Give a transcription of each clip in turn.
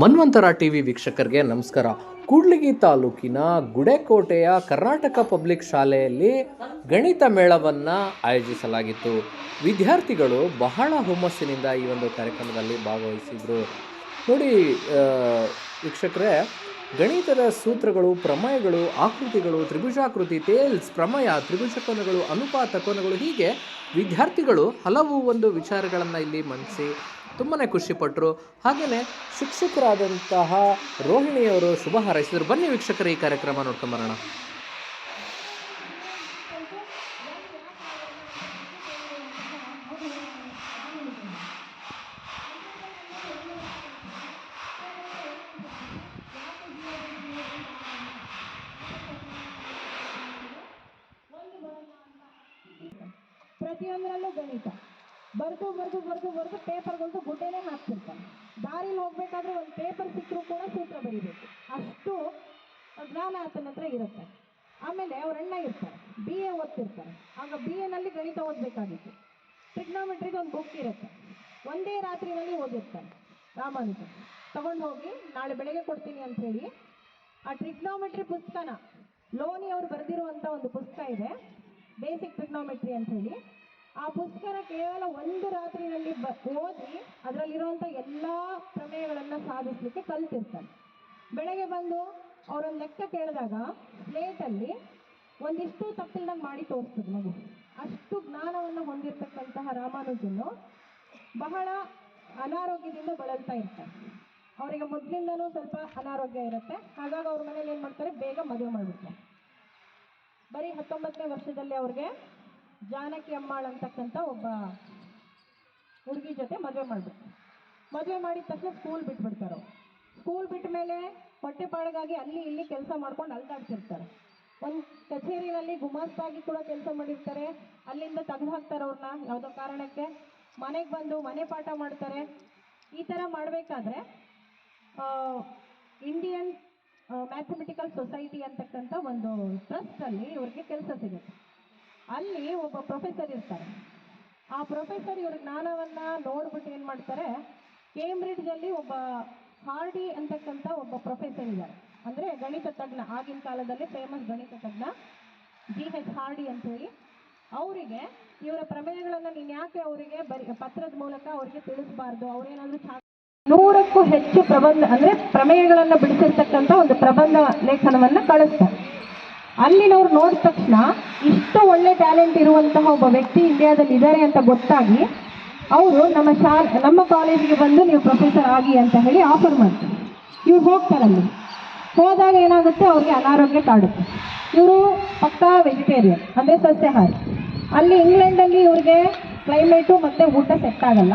ಮನ್ವಂತರ TV ವೀಕ್ಷಕರಿಗೆ ನಮಸ್ಕಾರ. ಕೂಡ್ಲಿಗಿ ತಾಲೂಕಿನ ಗುಡೆಕೋಟೆಯ ಕರ್ನಾಟಕ ಪಬ್ಲಿಕ್ ಶಾಲೆಯಲ್ಲಿ ಗಣಿತ ಮೇಳವನ್ನು ಆಯೋಜಿಸಲಾಗಿತ್ತು. ವಿದ್ಯಾರ್ಥಿಗಳು ಬಹಳ ಹುಮ್ಮಸ್ಸಿನಿಂದ ಈ ಒಂದು ಕಾರ್ಯಕ್ರಮದಲ್ಲಿ ಭಾಗವಹಿಸಿದರು. ನೋಡಿ ವೀಕ್ಷಕರೇ, ಗಣಿತದ ಸೂತ್ರಗಳು, ಪ್ರಮೇಯಗಳು, ಆಕೃತಿಗಳು, ತ್ರಿಭುಜಾಕೃತಿ, ತೇಲ್ಸ್, ಪ್ರಮೇಯ, ತ್ರಿಭುಜ ಕೋನಗಳು, ಅನುಪಾತ ಕೋನಗಳು ಹೀಗೆ ವಿದ್ಯಾರ್ಥಿಗಳು ಹಲವು ಒಂದು ವಿಚಾರಗಳನ್ನು ಇಲ್ಲಿ ಮಂಡಿಸಿ ತುಂಬಾ ಖುಷಿಪಟ್ಟರು ಹಾಗೆಯೇ ಶಿಕ್ಷಕರಾದಂತಹ ರೋಹಿಣಿಯವರು ಶುಭ ಹಾರೈಸಿದರು. ಬನ್ನಿ ವೀಕ್ಷಕರು ಈ ಕಾರ್ಯಕ್ರಮ ನೋಡ್ಕೊಂಬರೋಣ ಪ್ರತಿಯೊಂದರಲ್ಲೂ ಗಣಿತ ಬರೆದು ಬರೆದು ಬರೆದು ಪೇಪರ್ಗಳದ್ದು ಗುಡ್ಡೆನೇ ಹಾಕ್ತಿರ್ತಾರೆ. ದಾರಿಲಿ ಹೋಗ್ಬೇಕಾದ್ರೆ ಒಂದು ಪೇಪರ್ ಸಿಕ್ಕರೂ ಕೂಡ ಸೂತ್ರ ಬರೀಬೇಕು. ಅಷ್ಟು ಜ್ಞಾನ ಆತನ ಹತ್ರ ಇರುತ್ತೆ. ಆಮೇಲೆ ಅವ್ರ ಅಣ್ಣ ಇರ್ತಾರೆ. ಬಿ ಎ ಓದ್ತಿರ್ತಾರೆ. ಆಗ ಬಿ ಎನಲ್ಲಿ ಗಣಿತ ಓದಬೇಕಾಗಿತ್ತು. ಟ್ರಿಗ್ನೋಮೆಟ್ರಿಗೆ ಒಂದು ಬುಕ್ ಇರುತ್ತೆ. ಒಂದೇ ರಾತ್ರಿನಲ್ಲಿ ಓದಿರ್ತಾರೆ ರಾಮಾನುಜ ತಗೊಂಡು ಹೋಗಿ, ನಾಳೆ ಬೆಳಗ್ಗೆ ಕೊಡ್ತೀನಿ ಅಂತ ಹೇಳಿ, ಆ ಟ್ರಿಗ್ನೋಮೆಟ್ರಿ ಪುಸ್ತಕನ ಲೋನಿ ಅವರು ಬರೆದಿರುವಂಥ ಒಂದು ಪುಸ್ತಕ ಇದೆ. ಬೇಸಿಕ್ ಟ್ರಿಗ್ನೋಮೆಟ್ರಿ ಅಂತ ಹೇಳಿ. ಆ ಪುಸ್ತಕನ ಕೇವಲ ಒಂದು ರಾತ್ರಿನಲ್ಲಿ ಬ, ಓದಿ ಅದರಲ್ಲಿರುವಂಥ ಎಲ್ಲ ಪ್ರಮೇಯಗಳನ್ನು ಸಾಧಿಸಲಿಕ್ಕೆ ಕಲ್ತಿರ್ತಾರೆ. ಬೆಳಗ್ಗೆ ಬಂದು ಅವರೊಂದು ಲೆಕ್ಕ ಕೇಳಿದಾಗ ಸ್ಲೇಟಲ್ಲಿ ಒಂದಿಷ್ಟು ತಪ್ಪಿಲ್ದಂಗೆ ಮಾಡಿ ತೋರಿಸ್ತದೆ ಮಗು. ಅಷ್ಟು ಜ್ಞಾನವನ್ನು ಹೊಂದಿರತಕ್ಕಂತಹ ರಾಮಾನುಜನು ಬಹಳ ಅನಾರೋಗ್ಯದಿಂದ ಬಳಲ್ತಾ ಇರ್ತಾರೆ ಅವರಿಗೆ ಮೊದಲಿಂದನೂ ಸ್ವಲ್ಪ ಅನಾರೋಗ್ಯ ಇರುತ್ತೆ. ಹಾಗಾಗಿ ಅವ್ರ ಮನೇಲಿ ಏನು ಮಾಡ್ತಾರೆ? ಬೇಗ ಮದುವೆ ಮಾಡಿಬಿಡ್ತಾರೆ. ಬರೀ ಹತ್ತೊಂಬತ್ತನೇ ವರ್ಷದಲ್ಲಿ ಅವ್ರಿಗೆ ಜಾನಕಿ ಅಮ್ಮಾಳ್ ಅಂತಕ್ಕಂಥ ಒಬ್ಬ ಹುಡುಗಿ ಜೊತೆ ಮದುವೆ ಮಾಡಬೇಕು. ಮದುವೆ ಮಾಡಿದ ತಕ್ಷಣ ಸ್ಕೂಲ್ ಬಿಟ್ಬಿಡ್ತಾರೆ ಸ್ಕೂಲ್ ಬಿಟ್ಟ ಮೇಲೆ ಹೊಟ್ಟೆಪಾಡಿಗಾಗಿ ಅಲ್ಲಿ ಇಲ್ಲಿ ಕೆಲಸ ಮಾಡ್ಕೊಂಡು ಅಲ್ದಾಡ್ತಿರ್ತಾರೆ. ಒಂದು ಕಚೇರಿನಲ್ಲಿ ಗುಮಾಸ್ತಾಗಿ ಕೂಡ ಕೆಲಸ ಮಾಡಿರ್ತಾರೆ. ಅಲ್ಲಿಂದ ತೆಗೆದು ಹಾಕ್ತಾರೆ ಅವ್ರನ್ನ ಯಾವುದೋ ಕಾರಣಕ್ಕೆ. ಮನೆಗೆ ಬಂದು ಮನೆ ಪಾಠ ಮಾಡ್ತಾರೆ. ಈ ಥರ ಮಾಡಬೇಕಾದ್ರೆ ಇಂಡಿಯನ್ ಮ್ಯಾಥಮೆಟಿಕಲ್ ಸೊಸೈಟಿ ಅಂತಕ್ಕಂಥ ಒಂದು ಟ್ರಸ್ಟಲ್ಲಿ ಇವ್ರಿಗೆ ಕೆಲಸ ಸಿಗುತ್ತೆ. ಅಲ್ಲಿ ಒಬ್ಬ ಪ್ರೊಫೆಸರ್ ಇರ್ತಾರೆ. ಆ ಪ್ರೊಫೆಸರ್ ಇವ್ರ ಜ್ಞಾನವನ್ನು ನೋಡ್ಬಿಟ್ಟು ಏನು ಮಾಡ್ತಾರೆ, ಕೇಂಬ್ರಿಡ್ಜಲ್ಲಿ ಒಬ್ಬ ಹಾರ್ಡಿ ಅಂತಕ್ಕಂಥ ಒಬ್ಬ ಪ್ರೊಫೆಸರ್ ಇದ್ದಾರೆ. ಅಂದರೆ ಗಣಿತ ತಜ್ಞ, ಆಗಿನ ಕಾಲದಲ್ಲಿ ಫೇಮಸ್ ಗಣಿತ ತಜ್ಞ ಜಿ ಎಚ್ ಹಾರ್ಡಿ ಅಂತ ಹೇಳಿ ಅವರಿಗೆ ಇವರ ಪ್ರಮೇಯಗಳನ್ನು ನೀನು ಯಾಕೆ ಅವರಿಗೆ ಬರಿ, ಪತ್ರದ ಮೂಲಕ ಅವರಿಗೆ ತಿಳಿಸಬಾರ್ದು? ಅವರೇನಾದರೂ ನೂರಕ್ಕೂ ಹೆಚ್ಚು ಪ್ರಬಂಧ, ಅಂದ್ರೆ ಪ್ರಮೇಯಗಳನ್ನು ಬಿಡಿಸಿರ್ತಕ್ಕಂಥ ಒಂದು ಪ್ರಬಂಧ ಲೇಖನವನ್ನ ಕಳಿಸ್ತಾರೆ. ಅಲ್ಲಿನವ್ರು ನೋಡಿದ ತಕ್ಷಣ ಇಷ್ಟು ಒಳ್ಳೆ ಟ್ಯಾಲೆಂಟ್ ಇರುವಂತಹ ಒಬ್ಬ ವ್ಯಕ್ತಿ ಇಂಡಿಯಾದಲ್ಲಿ ಇದ್ದಾರೆ ಅಂತ ಗೊತ್ತಾಗಿ ಅವರು ನಮ್ಮ ಶಾಲೆ, ನಮ್ಮ ಕಾಲೇಜಿಗೆ ಬಂದು ನೀವು ಪ್ರೊಫೆಸರ್ ಆಗಿ ಅಂತ ಹೇಳಿ ಆಫರ್ ಮಾಡ್ತಾರೆ. ಇವ್ರು ಹೋಗ್ತಾರಲ್ಲಿ ಹೋದಾಗ ಏನಾಗುತ್ತೆ? ಅವ್ರಿಗೆ ಅನಾರೋಗ್ಯ ಕಾಡುತ್ತೆ. ಇವರು ಪಕ್ಕಾ ವೆಜಿಟೇರಿಯನ್ ಅಂದರೆ ಸಸ್ಯಾಹಾರಿ. ಅಲ್ಲಿ ಇಂಗ್ಲೆಂಡಲ್ಲಿ ಇವ್ರಿಗೆ ಕ್ಲೈಮೇಟು ಮತ್ತು ಊಟ ಸೆಟ್ ಆಗಲ್ಲ.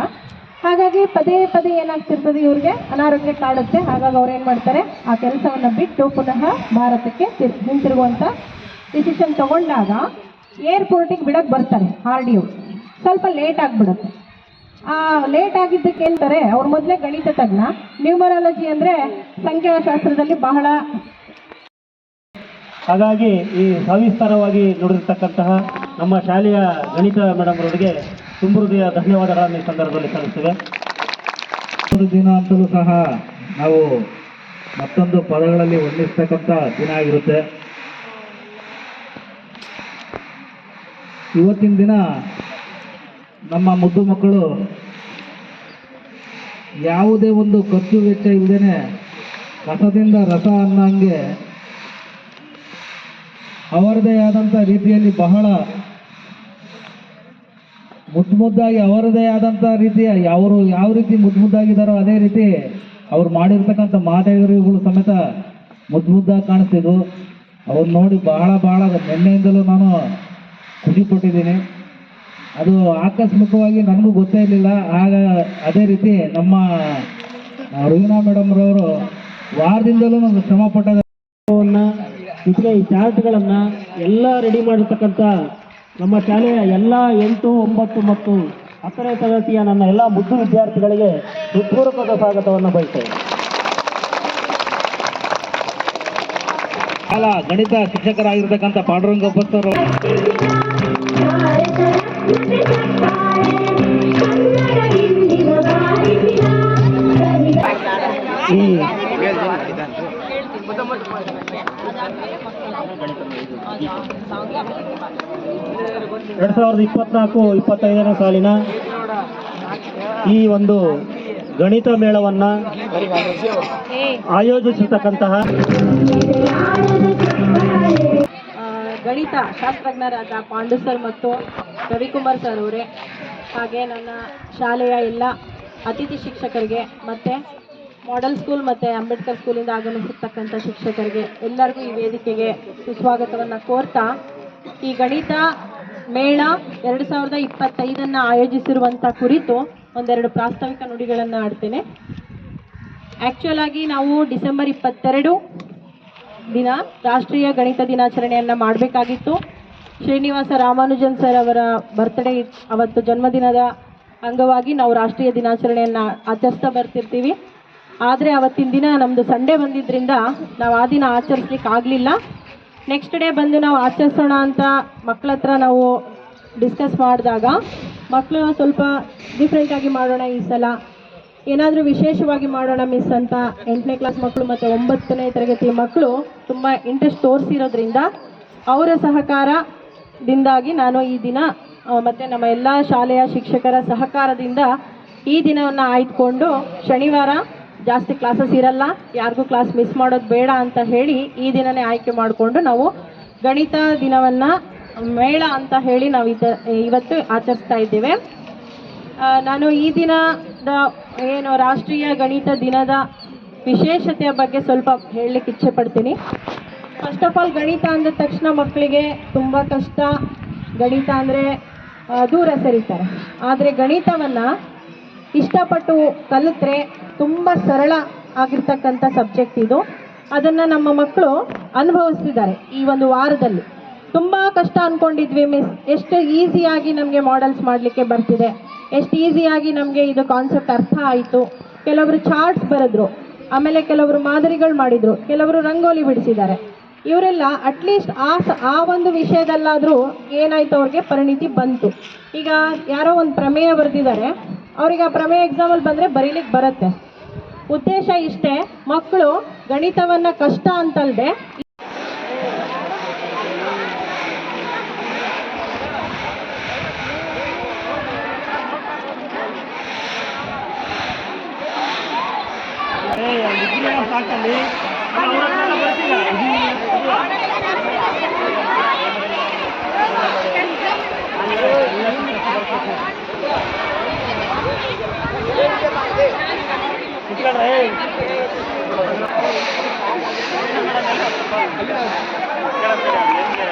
ಹಾಗಾಗಿ ಪದೇ ಪದೇ ಏನಾಗ್ತಿರ್ತದೆ ಇವ್ರಿಗೆ? ಅನಾರೋಗ್ಯ ಕಾಡುತ್ತೆ. ಹಾಗಾಗಿ ಅವ್ರು ಏನು ಮಾಡ್ತಾರೆ? ಆ ಕೆಲಸವನ್ನು ಬಿಟ್ಟು ಪುನಃ ಭಾರತಕ್ಕೆ ತಿರ್- ಹಿಂತಿರುಗುವಂಥ ಡಿಸಿಷನ್ ತಗೊಂಡಾಗ ಏರ್ಪೋರ್ಟಿಗೆ ಬಿಡಕ್ಕೆ ಬರ್ತಾರೆ ಆರ್ ಡಿ ಸ್ವಲ್ಪ ಲೇಟ್ ಆಗಿಬಿಡುತ್ತೆ. ಆ ಲೇಟ್ ಆಗಿದ್ದಕ್ಕೆ ಹೇಳ್ತಾರೆ ಅವ್ರು ಮೊದಲೇ ಗಣಿತ ತಜ್ಞ. ನ್ಯೂಮರಾಲಜಿ ಅಂದರೆ ಸಂಖ್ಯಾಶಾಸ್ತ್ರದಲ್ಲಿ ಬಹಳ ಹಾಗಾಗಿ ಈ ಸವಿಸ್ತಾರವಾಗಿ ನುಡಿದಿರ್ತಕ್ಕಂತಹ ನಮ್ಮ ಶಾಲೆಯ ಗಣಿತ ಮೇಡಮ್ ಅವರಿಗೆ ತುಂಬ ಹೃದಯ ಧನ್ಯವಾದಗಳನ್ನು ಈ ಸಂದರ್ಭದಲ್ಲಿ ಸಲ್ಲಿಸ್ತೇವೆ. ಒಂದು ದಿನ ಅಂತಲೂ ಸಹ ನಾವು ಮತ್ತೊಂದು ಪದಗಳಲ್ಲಿ ವರ್ಣಿಸ್ತಕ್ಕಂಥ ದಿನ ಆಗಿರುತ್ತೆ. ಇವತ್ತಿನ ದಿನ ನಮ್ಮ ಮುದ್ದು ಮಕ್ಕಳು ಯಾವುದೇ ಒಂದು ಖರ್ಚು ವೆಚ್ಚ ಇಲ್ಲದೇನೆ ರಸದಿಂದ ರಸ ಅನ್ನಂಗೆ ಅವರದೇ ಆದಂಥ ರೀತಿಯಲ್ಲಿ ಬಹಳ ಮುದ್ದು ಮುದ್ದಾಗಿ ಅವರದೇ ಆದಂಥ ರೀತಿಯ ಅವರು ಯಾವ ರೀತಿ ಮುದ್ದು ಮುದ್ದಾಗಿದ್ದಾರೋ ಅದೇ ರೀತಿ ಅವ್ರು ಮಾಡಿರ್ತಕ್ಕಂಥ ಮಾತೆಗರಿಗಳು ಸಮೇತ ಮುದ್ದು ಮುದ್ದಾಗಿ ಕಾಣಿಸ್ತಿದ್ವು. ಅವ್ರು ನೋಡಿ ಬಹಳ ಬಹಳ ನಿನ್ನೆಯಿಂದಲೂ ನಾನು ಖುಷಿ ಪಟ್ಟಿದ್ದೀನಿ. ಅದು ಆಕಸ್ಮಿಕವಾಗಿ ನನಗೂ ಗೊತ್ತೇ ಇರಲಿಲ್ಲ. ಆಗ ಅದೇ ರೀತಿ ನಮ್ಮ ರುವಿನಾ ಮೇಡಮ್ರವರು ವಾರದಿಂದಲೂ ನಾನು ಶ್ರಮ ಪಟ್ಟವನ್ನು ಈ ಚಾರ್ಟ್ಗಳನ್ನು ಎಲ್ಲ ರೆಡಿ ಮಾಡಿರ್ತಕ್ಕಂಥ ನಮ್ಮ ಶಾಲೆಯ ಎಲ್ಲ ಎಂಟು, ಒಂಬತ್ತು ಮತ್ತು ಹತ್ತನೇ ತರಗತಿಯ ನನ್ನ ಎಲ್ಲ ಮುದ್ದು ವಿದ್ಯಾರ್ಥಿಗಳಿಗೆ ಹೃತ್ಪೂರ್ವಕದ ಸ್ವಾಗತವನ್ನು ಬಯಸ್ತೇನೆ. ಕಾಲ ಗಣಿತ ಶಿಕ್ಷಕರಾಗಿರ್ತಕ್ಕಂಥ ಪಾಂಡುರಂಗ ಸರ್ ಕನ್ನಡ ಹಿಂದಿನ ಬಾರಿನ ಈ ಎರಡು ಸಾವಿರದ ಇಪ್ಪತ್ನಾಲ್ಕು ಇಪ್ಪತ್ತೈದನೇ ಸಾಲಿನ ಈ ಒಂದು ಗಣಿತ ಮೇಳವನ್ನ ಆಯೋಜಿಸತಕ್ಕಂತಹ ಗಣಿತ ಶಾಸ್ತ್ರಜ್ಞರಾದ ಪಾಂಡು ಸರ್ ಮತ್ತು ರವಿಕುಮಾರ್ ಸರ್ ಅವರೇ, ಹಾಗೆ ನನ್ನ ಶಾಲೆಯ ಎಲ್ಲ ಅತಿಥಿ ಶಿಕ್ಷಕರಿಗೆ ಮತ್ತು ಮಾಡೆಲ್ ಸ್ಕೂಲ್ ಮತ್ತು ಅಂಬೇಡ್ಕರ್ ಸ್ಕೂಲಿಂದ ಆಗಮಿಸಿರ್ತಕ್ಕಂಥ ಶಿಕ್ಷಕರಿಗೆ ಎಲ್ಲರಿಗೂ ಈ ವೇದಿಕೆಗೆ ಸುಸ್ವಾಗತವನ್ನು ಕೋರ್ತಾ, ಈ ಗಣಿತ ಮೇಳ ಎರಡು ಸಾವಿರದ ಇಪ್ಪತ್ತೈದನ್ನು ಆಯೋಜಿಸಿರುವಂಥ ಕುರಿತು ಒಂದೆರಡು ಪ್ರಾಸ್ತಾವಿಕ ನುಡಿಗಳನ್ನು ಆಡ್ತೇನೆ. ಆ್ಯಕ್ಚುಯಲ್ ಆಗಿ ನಾವು ಡಿಸೆಂಬರ್ ಇಪ್ಪತ್ತೆರಡು ದಿನ ರಾಷ್ಟ್ರೀಯ ಗಣಿತ ದಿನಾಚರಣೆಯನ್ನು ಮಾಡಬೇಕಾಗಿತ್ತು. ಶ್ರೀನಿವಾಸ ರಾಮಾನುಜನ್ ಸರ್ ಅವರ ಬರ್ತ್ಡೇ ಅವತ್ತು ಜನ್ಮದಿನದ ಅಂಗವಾಗಿ ನಾವು ರಾಷ್ಟ್ರೀಯ ದಿನಾಚರಣೆಯನ್ನು ಆಚರಿಸ್ತಾ ಬರ್ತಿರ್ತೀವಿ. ಆದರೆ ಅವತ್ತಿನ ದಿನ ನಮ್ಮದು ಸಂಡೇ ಬಂದಿದ್ದರಿಂದ ನಾವು ಆ ದಿನ ಆಚರಿಸ್ಲಿಕ್ಕೆ ಆಗಲಿಲ್ಲ. ನೆಕ್ಸ್ಟ್ ಡೇ ಬಂದು ನಾವು ಆಚರಿಸೋಣ ಅಂತ ಮಕ್ಕಳ ಹತ್ರ ನಾವು ಡಿಸ್ಕಸ್ ಮಾಡಿದಾಗ ಮಕ್ಕಳು ಸ್ವಲ್ಪ ಡಿಫ್ರೆಂಟಾಗಿ ಮಾಡೋಣ ಈ ಸಲ. ಏನಾದರೂ ವಿಶೇಷವಾಗಿ ಮಾಡೋಣ ಮಿಸ್ ಅಂತ ಎಂಟನೇ ಕ್ಲಾಸ್ ಮಕ್ಕಳು ಮತ್ತು ಒಂಬತ್ತನೇ ತರಗತಿಯ ಮಕ್ಕಳು ತುಂಬ ಇಂಟ್ರೆಸ್ಟ್ ತೋರಿಸಿರೋದ್ರಿಂದ ಅವರ ಸಹಕಾರದಿಂದಾಗಿ ನಾನು ಈ ದಿನ ಮತ್ತು ನಮ್ಮ ಎಲ್ಲ ಶಾಲೆಯ ಶಿಕ್ಷಕರ ಸಹಕಾರದಿಂದ ಈ ದಿನವನ್ನು ಆಯ್ದುಕೊಂಡು ಶನಿವಾರ ಜಾಸ್ತಿ ಕ್ಲಾಸಸ್ ಇರಲ್ಲ, ಯಾರಿಗೂ ಕ್ಲಾಸ್ ಮಿಸ್ ಮಾಡೋದು ಬೇಡ ಅಂತ ಹೇಳಿ ಈ ದಿನನೇ ಆಯ್ಕೆ ಮಾಡಿಕೊಂಡು ನಾವು ಗಣಿತ ದಿನವನ್ನು ಮೇಳ ಅಂತ ಹೇಳಿ ನಾವು ಇದ, ಇವತ್ತು ಆಚರಿಸ್ತಾ ಇದ್ದೇವೆ. ನಾನು ಈ ದಿನದ ಏನು ರಾಷ್ಟ್ರೀಯ ಗಣಿತ ದಿನದ ವಿಶೇಷತೆಯ ಬಗ್ಗೆ ಸ್ವಲ್ಪ ಹೇಳಲಿಕ್ಕೆ ಇಚ್ಛೆ ಪಡ್ತೀನಿ. ಫಸ್ಟ್ ಆಫ್ ಆಲ್ ಗಣಿತ ಅಂದ ತಕ್ಷಣ ಮಕ್ಕಳಿಗೆ ತುಂಬ ಕಷ್ಟ. ಗಣಿತ ಅಂದರೆ ದೂರ ಸರಿತಾರೆ. ಆದರೆ ಗಣಿತವನ್ನು ಇಷ್ಟಪಟ್ಟು ಕಲಿತ್ರೆ ತುಂಬ ಸರಳ ಆಗಿರ್ತಕ್ಕಂಥ ಸಬ್ಜೆಕ್ಟ್ ಇದು. ಅದನ್ನು ನಮ್ಮ ಮಕ್ಕಳು ಅನುಭವಿಸ್ತಿದ್ದಾರೆ ಈ ಒಂದು ವಾರದಲ್ಲಿ. ತುಂಬ ಕಷ್ಟ ಅಂದ್ಕೊಂಡಿದ್ವಿ ಮಿಸ್. ಎಷ್ಟು ಈಸಿಯಾಗಿ ನಮಗೆ ಮಾಡೆಲ್ಸ್ ಮಾಡಲಿಕ್ಕೆ ಬರ್ತಿದೆ. ಎಷ್ಟು ಈಸಿಯಾಗಿ ನಮಗೆ ಇದು ಕಾನ್ಸೆಪ್ಟ್ ಅರ್ಥ ಆಯಿತು. ಕೆಲವರು ಚಾರ್ಟ್ಸ್ ಬರೆದ್ರು. ಆಮೇಲೆ ಕೆಲವರು ಮಾದರಿಗಳು ಮಾಡಿದರು. ಕೆಲವರು ರಂಗೋಲಿ ಬಿಡಿಸಿದ್ದಾರೆ. ಇವರೆಲ್ಲ ಅಟ್ಲೀಸ್ಟ್ ಆ ಸ- ಆ ಒಂದು ವಿಷಯದಲ್ಲಾದರೂ ಏನಾಯ್ತು ಅವ್ರಿಗೆ ಪರಿಣಿತಿ ಬಂತು. ಈಗ ಯಾರೋ ಒಂದು ಪ್ರಮೇಯ ಬರೆದಿದ್ದಾರೆ. ಅವ್ರಿಗೆ ಆ ಪ್ರಮೇಯ ಎಕ್ಸಾಮಲ್ಲಿ ಬಂದರೆ ಬರೀಲಿಕ್ಕೆ ಬರುತ್ತೆ. ಉದ್ದೇಶ ಇಷ್ಟೇ ಮಕ್ಕಳು ಗಣಿತವನ್ನು ಕಷ್ಟ ఇక్కడ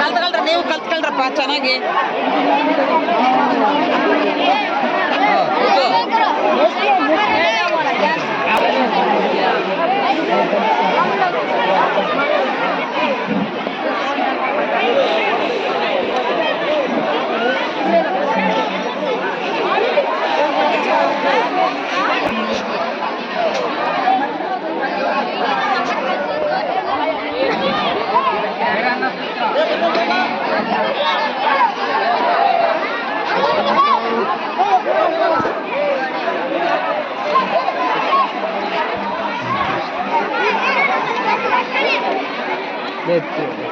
ಕಲ್ತ್ಕಲ್ರ ನೀವು ಕಲ್ತ್ಕಲ್ರಪ್ಪ ಚೆನ್ನಾಗಿ Thank you. Let's do it.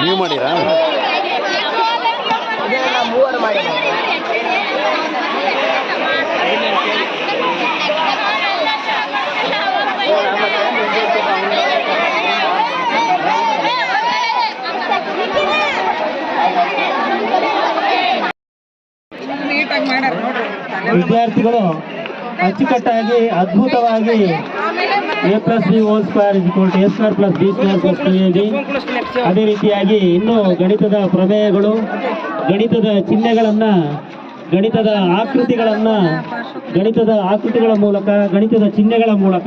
ನೀವು ಮಾಡಿರಾ? ವಿದ್ಯಾರ್ಥಿಗಳು ಅಚ್ಚುಕಟ್ಟಾಗಿ ಅದ್ಭುತವಾಗಿ A plus B whole square to A square plus B square plus two A B ಅದೇ ರೀತಿಯಾಗಿ ಇನ್ನೂ ಗಣಿತದ ಪ್ರಮೇಯಗಳು, ಗಣಿತದ ಚಿಹ್ನೆಗಳನ್ನು, ಗಣಿತದ ಆಕೃತಿಗಳನ್ನು, ಗಣಿತದ ಆಕೃತಿಗಳ ಮೂಲಕ, ಗಣಿತದ ಚಿಹ್ನೆಗಳ ಮೂಲಕ.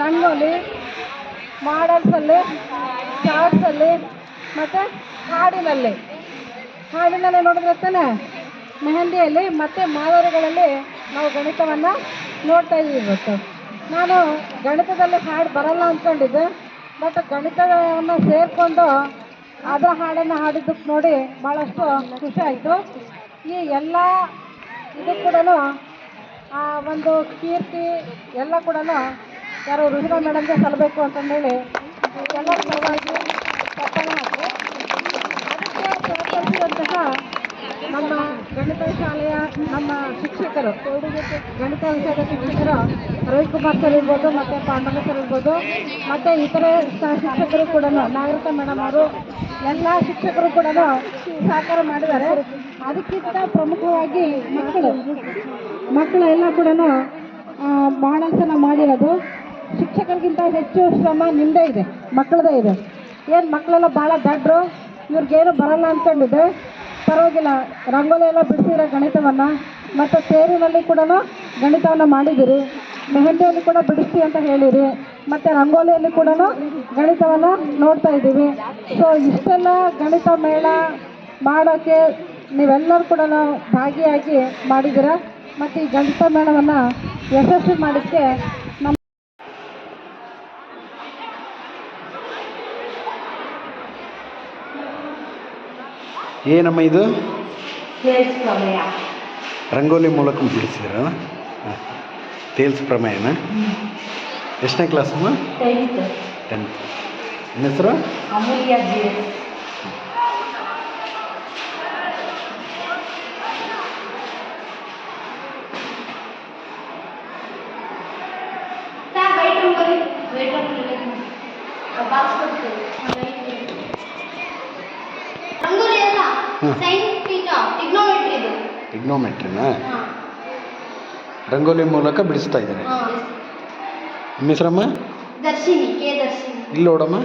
ರಂಗೋಲಿ, ಮಾಡಲ್ಸಲ್ಲಿ ಚಾರ್ಟ್ಸಲ್ಲಿ ಮತ್ತು ಹಾಡಿನಲ್ಲಿ. ಹಾಡಿನಲ್ಲಿ ನೋಡಿದ್ರೆ ತಾನೆ ಮೆಹಂದಿಯಲ್ಲಿ ಮತ್ತು ಮಾದರಿಗಳಲ್ಲಿ ನಾವು ಗಣಿತವನ್ನು ನೋಡ್ತಾ ಇದ್ದೀವಿ ಇವತ್ತು. ನಾನು ಗಣಿತದಲ್ಲಿ ಹಾಡು ಬರಲ್ಲ ಅಂದ್ಕೊಂಡಿದ್ದೆ. ಬಟ್ ಗಣಿತವನ್ನು ಸೇರಿಕೊಂಡು ಅದರ ಹಾಡನ್ನು ಹಾಡಿದ್ದಕ್ಕೆ ನೋಡಿ ಭಾಳಷ್ಟು ಖುಷಿ ಆಯಿತು. ಈ ಎಲ್ಲ ಇದು ಕೂಡ ಆ ಒಂದು ಕೀರ್ತಿ ಎಲ್ಲ ಕೂಡ ಯಾರು ರುಜಿರ ಮೇಡಮ್ಗೆ ಸಲ್ಲಬೇಕು ಅಂತಂದೇಳಿ ಎಲ್ಲ ಪರವಾಗಿ ಅದಕ್ಕೆ ಸಹಕರಿಸಿದಂತಹ ನಮ್ಮ ಗಣಿತ ಶಾಲೆಯ ನಮ್ಮ ಶಿಕ್ಷಕರು ಗಣಿತ ವಿಷಯದ ಶಿಕ್ಷಕರು ರವಿಕುಮಾರ್ ಸರ್ ಇರ್ಬೋದು, ಮತ್ತು ಪಾಂಡವ ಸರ್ ಇರ್ಬೋದು, ಮತ್ತು ಇತರೆ ಶಿಕ್ಷಕರು ಕೂಡ ನಾಗರಿಕ ಮೇಡಮ್ ಅವರು, ಎಲ್ಲ ಶಿಕ್ಷಕರು ಕೂಡ ಸಹಕಾರ ಮಾಡಿದ್ದಾರೆ. ಅದಕ್ಕಿಂತ ಪ್ರಮುಖವಾಗಿ ಮಕ್ಕಳು. ಮಕ್ಕಳು ಎಲ್ಲ ಕೂಡ ಮಾಡಲ್ಸನ ಮಾಡಿರೋದು. ಶಿಕ್ಷಕರಿಗಿಂತ ಹೆಚ್ಚು ಶ್ರಮ ನಿಮ್ಮದೇ ಇದೆ, ಮಕ್ಕಳದೇ ಇದೆ. ಏನು ಮಕ್ಕಳೆಲ್ಲ ಭಾಳ ದಡ್ಡರು ಇವ್ರಿಗೇನು ಬರಲ್ಲ ಅಂದ್ಕೊಂಡಿದ್ದೆ. ಪರವಾಗಿಲ್ಲ. ರಂಗೋಲಿ ಎಲ್ಲ ಬಿಡಿಸಿರೋ ಗಣಿತವನ್ನು, ಮತ್ತು ತೇರಿನಲ್ಲಿ ಕೂಡ ಗಣಿತವನ್ನು ಮಾಡಿದ್ದೀರಿ ಮೆಹಂದಿಯಲ್ಲಿ ಕೂಡ ಬಿಡಿಸಿ ಅಂತ ಹೇಳಿರಿ. ಮತ್ತು ರಂಗೋಲಿಯಲ್ಲಿ ಕೂಡ ಗಣಿತವನ್ನು ನೋಡ್ತಾ ಇದ್ದೀವಿ. ಸೊ ಇಷ್ಟೆಲ್ಲ ಗಣಿತ ಮೇಳ ಮಾಡೋಕ್ಕೆ ನೀವೆಲ್ಲರೂ ಕೂಡ ಭಾಗಿಯಾಗಿ ಮಾಡಿದ್ದೀರ? ಮತ್ತು ಈ ಗಣಿತ ಮೇಳವನ್ನು ಯಶಸ್ವಿ ಮಾಡೋಕ್ಕೆ ನಮ್ಮ ಏನಮ್ಮ ಇದು? ರಂಗೋಲಿ ಮೂಲಕ ಬಿಡಿಸಿದ್ರ ತೇಲ್ಸ್ ಪ್ರಮೇಯನ? ಎಷ್ಟನೇ ಕ್ಲಾಸಮ್ಮ ಟೆಂತ್ ನನ್ನ ಹೆಸರು? ಇಗ್ನೋಮೆಟ್ರಿನಾ ರಂಗೋಲಿ ಮೂಲಕ ಬಿಡಿಸ್ತಾ ಇದ್ದಾರೆ. ನಿಮ್ಮ ಹೆಸರಮ್ಮ? ಇಲ್ಲಿ ನೋಡಮ್ಮ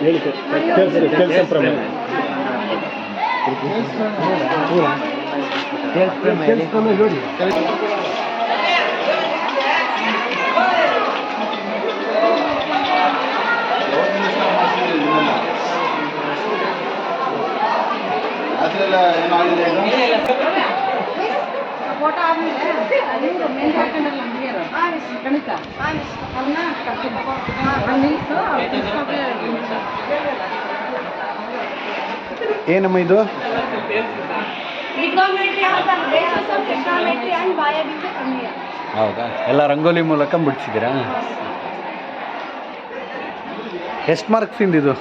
ಹೇಳಿ ಸರ್ ಕೆಲಸ ಪ್ರಮಾಣ ಫೋಟೋ ಆದ್ಮೇಲೆ ಇವ್ರು ಮೇಲೆ ಹಾಕೊಂಡಲ್ಲ ಗಣಿತ? ಕರ್ಕೊಂಡು ನಿಲ್ಸು ಏನಮ್ಮ ಇದು. ಹೌದಾ? ಎಲ್ಲ ರಂಗೋಲಿ ಮೂಲಕ ಬಿಡಿಸಿದ್ದೀರಾ? ಎಷ್ಟು ಮಾರ್ಕ್ಸಿಂದ ಇದು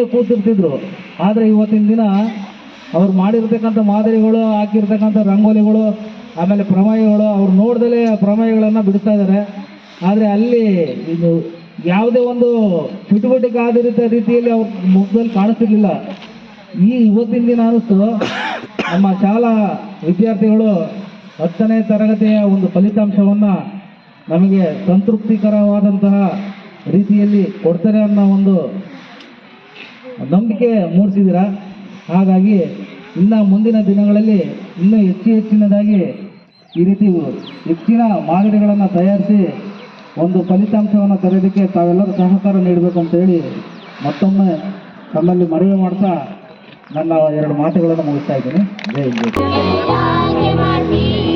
ಸುಮ್ಮನೆ ಕೂತಿರ್ತಿದ್ರು. ಆದರೆ ಇವತ್ತಿನ ದಿನ ಅವ್ರು ಮಾಡಿರ್ತಕ್ಕಂಥ ಮಾದರಿಗಳು, ಹಾಕಿರ್ತಕ್ಕಂಥ ರಂಗೋಲಿಗಳು, ಆಮೇಲೆ ಪ್ರಮೇಯಗಳು, ಅವ್ರು ನೋಡ್ದಲೇ ಪ್ರಮೇಯಗಳನ್ನು ಬಿಡ್ತಾ ಇದ್ದಾರೆ ಆದರೆ ಅಲ್ಲಿ ಇದು ಯಾವುದೇ ಒಂದು ಚಟುವಟಿಕೆ ಆಧಾರಿತ ರೀತಿಯಲ್ಲಿ ಅವ್ರ ಮುಖದಲ್ಲಿ ಕಾಣಿಸ್ತಿರ್ಲಿಲ್ಲ. ಈ ಇವತ್ತಿನ ದಿನ ಅನಿಸ್ತು ನಮ್ಮ ಶಾಲಾ ವಿದ್ಯಾರ್ಥಿಗಳು ಹತ್ತನೇ ತರಗತಿಯ ಒಂದು ಫಲಿತಾಂಶವನ್ನು ನಮಗೆ ಸಂತೃಪ್ತಿಕರವಾದಂತಹ ರೀತಿಯಲ್ಲಿ ಕೊಡ್ತಾರೆ ಅನ್ನೋ ಒಂದು ನಂಬಿಕೆ ಮೂಡಿಸಿದ್ದೀರಾ? ಹಾಗಾಗಿ ಇನ್ನು ಮುಂದಿನ ದಿನಗಳಲ್ಲಿ ಇನ್ನೂ ಹೆಚ್ಚು ಹೆಚ್ಚಿನದಾಗಿ ಈ ರೀತಿ ಹೆಚ್ಚಿನ ಮಾದರಿಗಳನ್ನು ತಯಾರಿಸಿ ಒಂದು ಫಲಿತಾಂಶವನ್ನು ತರೋದಕ್ಕೆ ತಾವೆಲ್ಲರೂ ಸಹಕಾರ ನೀಡಬೇಕು ಅಂತೇಳಿ ಮತ್ತೊಮ್ಮೆ ತಮ್ಮಲ್ಲಿ ಮನವಿ ಮಾಡ್ತಾ ನನ್ನ ಎರಡು ಮಾತುಗಳನ್ನು ಮುಗಿಸ್ತಾ ಇದ್ದೀನಿ. ಜೈ ಜೈ